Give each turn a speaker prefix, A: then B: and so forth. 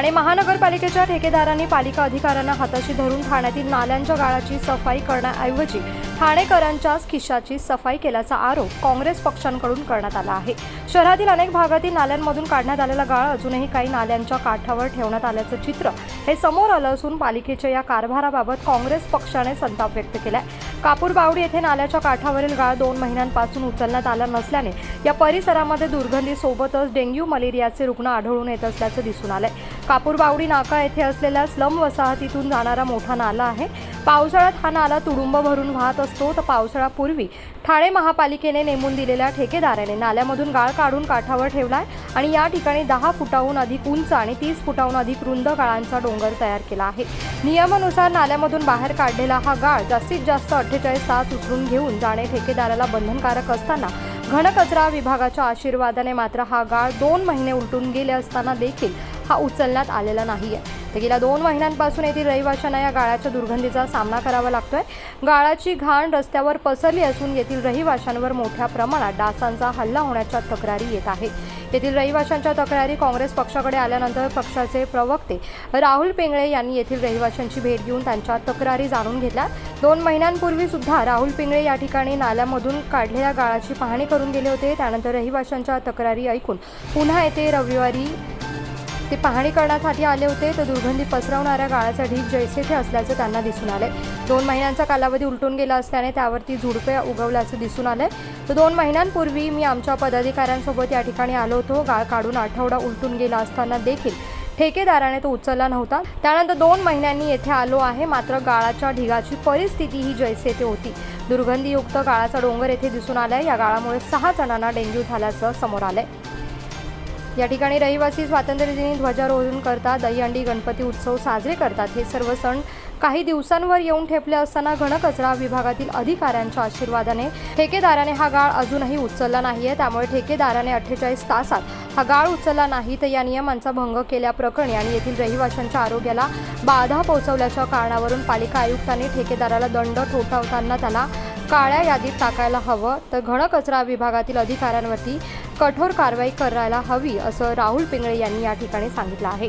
A: ठाणे महानगरपालिकेच्या ठेकेदारांनी पालिका अधिकाऱ्यांना हाताशी धरून ठाण्यातील नाल्यांच्या गाळाची सफाई करण्याऐवजी ठाणेकरांच्याच खिशाची सफाई केल्याचा आरोप काँग्रेस पक्षांकडून करण्यात आला आहे. शहरातील अनेक भागातील नाल्यांमधून काढण्यात आलेला गाळ अजूनही काही नाल्यांच्या काठावर ठेवण्यात आल्याचं चित्र हे समोर आलं असून पालिकेच्या या कारभाराबाबत काँग्रेस पक्षाने संताप व्यक्त केलाय. कापूर बावडी येथे नाल्याच्या काठावरील गाळ दोन महिन्यांपासून उचलण्यात आला नसल्याने या परिसरामध्ये दुर्गंधी सोबतच डेंग्यू मलेरियाचे रुग्ण आढळून येत असल्याचं दिसून आलंय. कापूरबावडी नाका येथे असलेल्या स्लम वसाहतीतून जाणारा मोठा नाला आहे. पावसाळ्यात हा नाला तुडुंब भरून वाहत असतो. तर पावसाळ्यापूर्वी ठाणे महापालिकेने नेमून दिलेल्या ठेकेदाराने नाल्यामधून गाळ काढून काठावर ठेवलाय आणि या ठिकाणी दहा फुटाहून अधिक उंच आणि तीस फुटाहून अधिक रुंद गाळांचा डोंगर तयार केला आहे. नियमानुसार नाल्यामधून बाहेर काढलेला हा गाळ जास्तीत जास्त अठ्ठेचाळीस तास उचलून घेऊन जाणे ठेकेदाराला बंधनकारक असताना घनकचरा विभागाच्या आशीर्वादाने मात्र हा गाळ दोन महिने उलटून गेले असताना देखील हा उचलण्यात आलेला नाहीये. तर गेल्या दोन महिन्यांपासून येथील रहिवाशांना या गाळाच्या दुर्गंधीचा सामना करावा लागतोय. गाळाची घाण रस्त्यावर पसरली असून येथील रहिवाशांवर मोठ्या प्रमाणात डासांचा हल्ला होण्याच्या तक्रारी येत आहे येथील रहिवाशांच्या तक्रारी काँग्रेस पक्षाकडे आल्यानंतर पक्षाचे प्रवक्ते राहुल पेंगळे यांनी येथील रहिवाशांची भेट घेऊन त्यांच्या तक्रारी जाणून घेतल्या. दोन महिन्यांपूर्वी सुद्धा राहुल पिंगळे या ठिकाणी नाल्यामधून काढलेल्या गाळाची पाहणी करून गेले होते. त्यानंतर रहिवाशांच्या तक्रारी ऐकून पुन्हा येथे रविवारी ते पाहणी करण्यासाठी आले होते. तर दुर्गंधी पसरवणाऱ्या गाळाचा ढीग जैसे थे असल्याचं त्यांना दिसून आले. दोन महिन्यांचा कालावधी उलटून गेला असल्याने त्यावरती झुडपे उगवल्याचं दिसून आले. तर दोन महिन्यांपूर्वी मी आमच्या पदाधिकाऱ्यांसोबत या ठिकाणी आलो होतो. गाळ काढून आठवडा उलटून गेला असताना देखील ठेकेदाराने तो उचलला नव्हता. त्यानंतर दोन महिन्यांनी येथे आलो आहे. मात्र गाळाच्या ढिगाची परिस्थिती ही जैसे ते होती. दुर्गंधीयुक्त गाळाचा डोंगर येथे दिसून आलाय. या गाळामुळे सहा जणांना डेंग्यू झाल्याचं समोर आलंय. या ठिकाणी रहिवासी स्वातंत्र्यदिनी ध्वजारोहण करतात दहीहंडी गणपती उत्सव साजरे करतात. हे सर्व सण काही दिवसांवर येऊन ठेपले असताना घनकचरा विभागातील अधिकाऱ्यांच्या आशीर्वादाने ठेकेदाराने हा गाळ अजूनही उचलला नाही आहे त्यामुळे ठेकेदाराने अठ्ठेचाळीस तासात हा गाळ उचलला नाही. तर या नियमांचा भंग केल्याप्रकरणी आणि येथील रहिवाशांच्या आरोग्याला बाधा पोहोचवल्याच्या कारणावरून पालिका आयुक्तांनी ठेकेदाराला दंड ठोठावताना त्याला काळ्या यादीत टाकायला हवं. तर घनकचरा विभागातील अधिकाऱ्यांवरती कठोर कारवाई करायला हवी असं राहुल पिंगळे यांनी या ठिकाणी सांगितलं आहे.